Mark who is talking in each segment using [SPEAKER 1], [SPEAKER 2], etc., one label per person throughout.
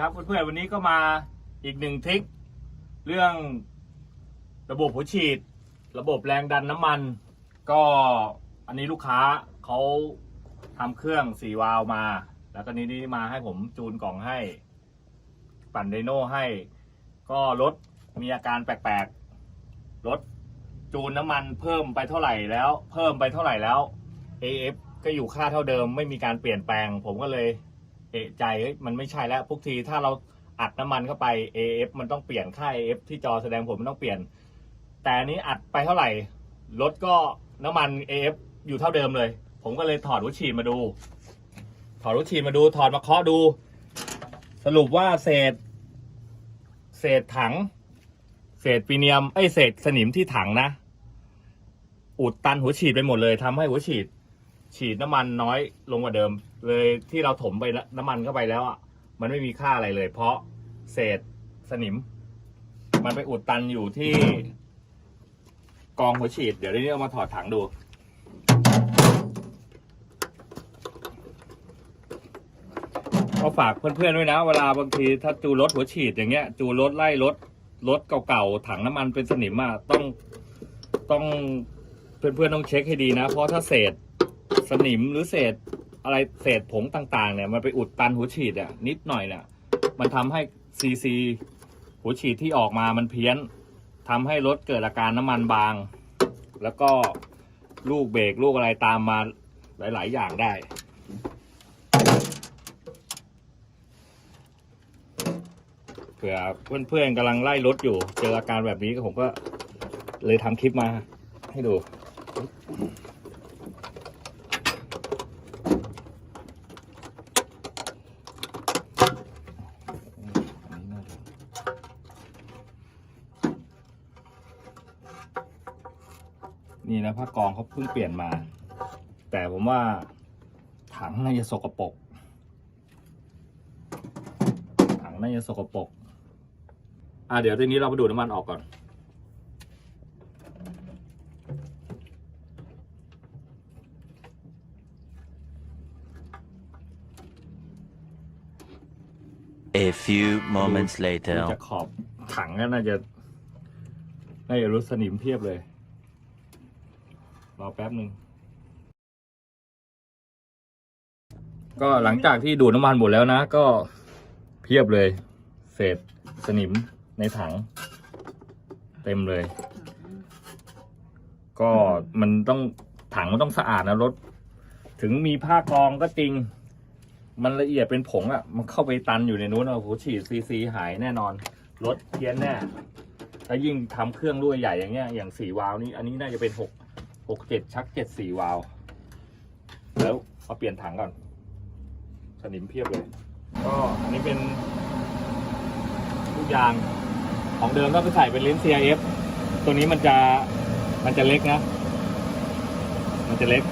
[SPEAKER 1] ครับเพื่อนๆวันนี้ก็มาอีกหนึ่งทริคเรื่องระบบหัวฉีด ระบบแรงดันน้ำมัน ก็อันนี้ลูกค้าเขาทำเครื่องสี่วาล์วมา แล้วก็นี้นี่มาให้ผมจูนกล่องให้ ปั่นไดโน่ให้ ก็รถมีอาการแปลกๆรถจูนน้ำมันเพิ่มไปเท่าไหร่แล้ว เพิ่มไปเท่าไหร่แล้ว AF ก็อยู่ค่าเท่าเดิมไม่มีการเปลี่ยนแปลง ผมก็เลย เอะใจเอ้ยมันไม่ใช่แล้วพวกทีถ้าเราอัดน้ำมันเข้าไป AF มันต้องเปลี่ยนค่า AF ที่จอแสดงผลมันต้องเปลี่ยน แต่อันนี้อัดไปเท่าไหร่รถก็น้ำมัน AF อยู่เท่าเดิมเลย ผมก็เลยถอดหัวฉีดมาดู ถอดหัวฉีดมาดู ถอดมาเคาะดู สรุปว่าเศษ เศษถัง เศษปีเนียมไอยเศษสนิมที่ถังนะ อุดตันหัวฉีดไปหมดเลยทำให้หัวฉีด ฉีดน้ำมันน้อยลงกว่าเดิม เลยที่เราถมไปน้ำมันเข้าไปแล้วอะมันไม่มีค่าอะไรเลย เพราะเศษสนิม มันไปอุดตันอยู่ที่ กองหัวฉีดเดี๋ยวเดี๋ยวนี้เอามาถอดถังดู ก็ฝากเพื่อนๆด้วยนะ เวลาบางทีถ้าจูรถหัวฉีดอย่างเงี้ย จูรถไล่รถรถเก่าๆถังน้ำมันเป็นสนิมอะต้องต้องเพื่อนๆต้องเช็คให้ดีนะ เพราะถ้าเศษสนิมหรือเศษ อะไรเศษผงต่างๆเนี่ยมันไปอุดตันหัวฉีดอะนิดหน่อยเนี่ยมันทำให้ซีซีหัวฉีดที่ออกมามันเพี้ยนทำให้รถเกิดอาการน้ำมันบาง แล้วก็ลูกเบรกลูกอะไรตามมาหลาย ๆ อย่างได้เผื่อเพื่อนๆกำลังไล่รถอยู่ เจออาการแบบนี้ก็ผมก็เลยทำคลิปมาให้ดู นี่นะผ้ากองเขาเพิ่งเปลี่ยนมา แต่ผมว่าถังน่าจะสกปรกถังน่าจะสกปรกอะเดี๋ยวทีนี้เราไปดูดน้ำมันออกก่อน
[SPEAKER 2] A few moments
[SPEAKER 1] ดู
[SPEAKER 2] later.
[SPEAKER 1] จากขอบถังก็น่าจะน่าจะรู้สนิมเพียบเลย รอแป๊บหนึ่งก็หลังจากที่ดูดน้ำมันหมดแล้วนะ ก็เพียบเลย เศษสนิมในถัง เต็มเลย ก็มันต้องถังมันต้องสะอาดนะรถ ถึงมีผ้ากรองก็จริง มันละเอียดเป็นผงอะ่ะ มันเข้าไปตันอยู่ในนู้นโอ้โหฉีดซีซีหายแน่นอน รถเพี้ยนแน่แล้วยิ่งทำเครื่องรั่วใหญ่อย่างเงี้ยอย่างสี่วาล์วนี่อันนี้น่าจะเป็นหก หกเจ็ดชักเจ็ดสี่วาล์วแล้วเอาเปลี่ยนถังก่อน สนิมเพียบเลย ก็อันนี้เป็นลูกยางของเดิมต้องไปใส่เป็นลิ้น CIF ตัวนี้มันจะมันจะเล็กนะ มันจะเล็ก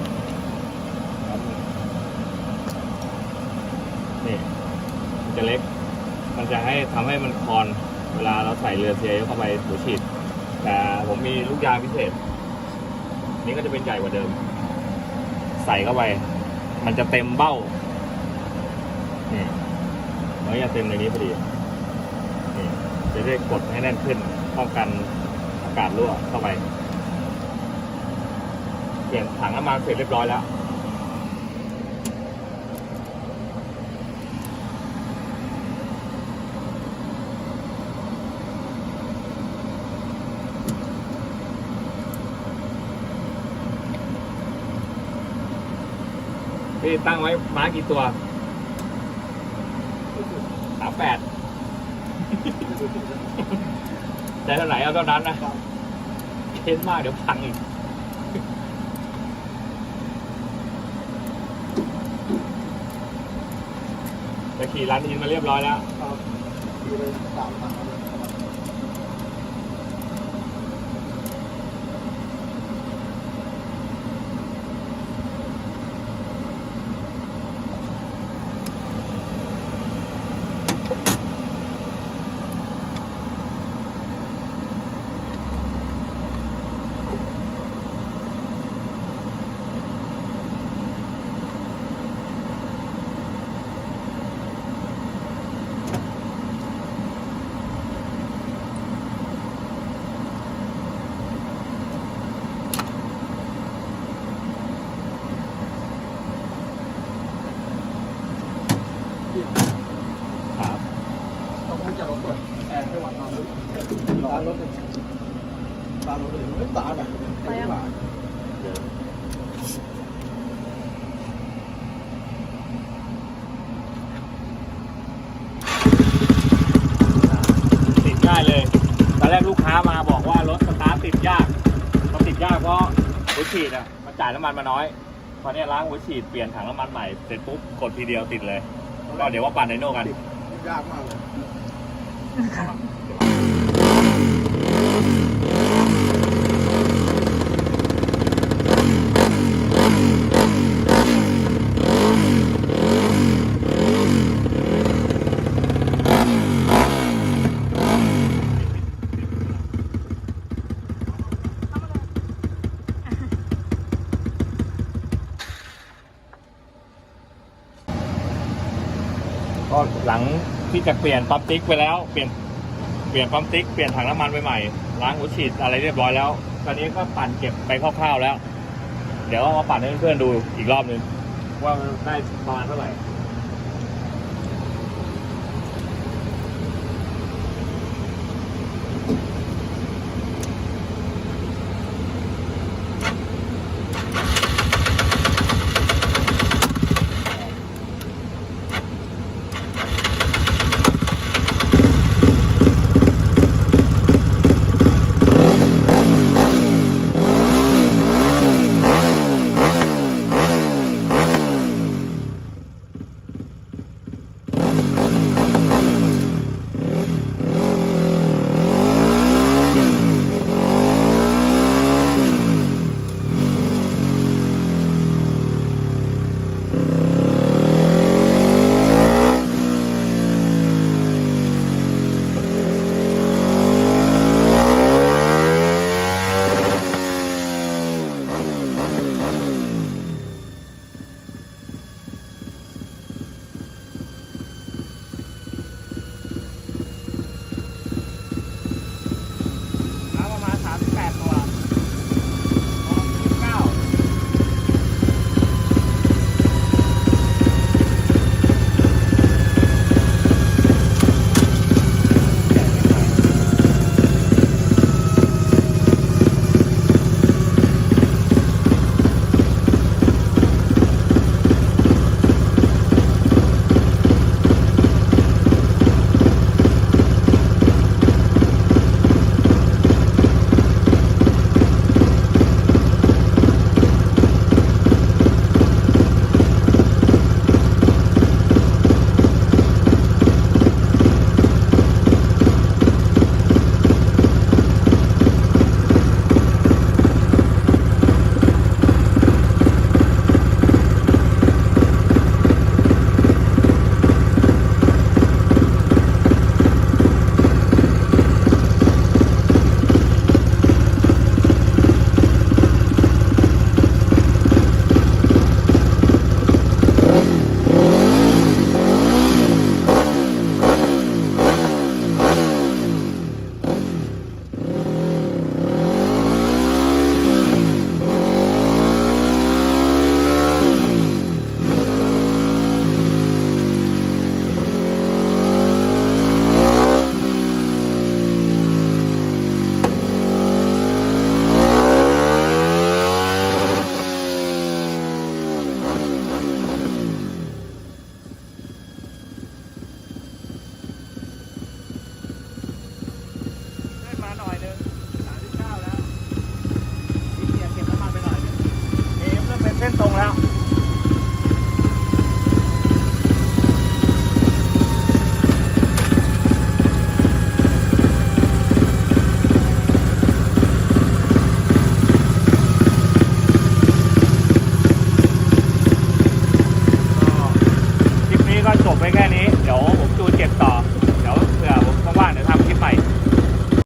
[SPEAKER 1] นี่มันจะเล็ก มันจะให้ทำให้มันคอนเวลาเราใส่เรือเซียเข้าไปหัวฉีดแต่ผมมีลูกยางพิเศษ นี้ก็จะเป็นใหญ่กว่าเดิม ใส่เข้าไป มันจะเต็มเบ้านี่มันก็จะเต็มในนี้พอดีนี่จะได้กดให้แน่นขึ้นป้องกันอากาศรั่วเข้าไปเปลี่ยนถังน้ำมันเสร็จเรียบร้อยแล้ว พี่ตั้งไว้ม้ากี่ตัวสามแปดใจเท่าไหร่เอาเท่านั้นนะเค้นมากเดี๋ยวพังอีกไปขี่ร้านอินมาเรียบร้อยแล้วน
[SPEAKER 3] ตาเราเลยไม่ตาอะไปอะ
[SPEAKER 1] ติดง่าย เลยตอนแรกลูกค้ามาบอกว่ารถสตาร์ทติดยากมันติดยากเพราะหัวฉีดอะมันจ่ายน้ำมันมาน้อยพอเนี้ยล้างหัวฉีดเปลี่ยนถังน้ำมันใหม่เสร็จปุ๊บกดทีเดียวติดเลยก็เดี๋ยวว่าปั่นไดโน่กัน
[SPEAKER 3] ยากมากเลย
[SPEAKER 1] หลังที่จะเปลี่ยนปั๊มติ๊กไปแล้ว เปลี่ยนเปลี่ยนปั๊มติ๊กเปลี่ยนถังน้ำมันไปใหม่ล้างหัวฉีดอะไรเรียบร้อยแล้ว ตอนนี้ก็ปั่นเก็บไปคร่าวๆแล้ว เดี๋ยวเอามาปั่นให้เพื่อนๆดูอีกรอบนึงว่าได้ประมาณเท่าไหร่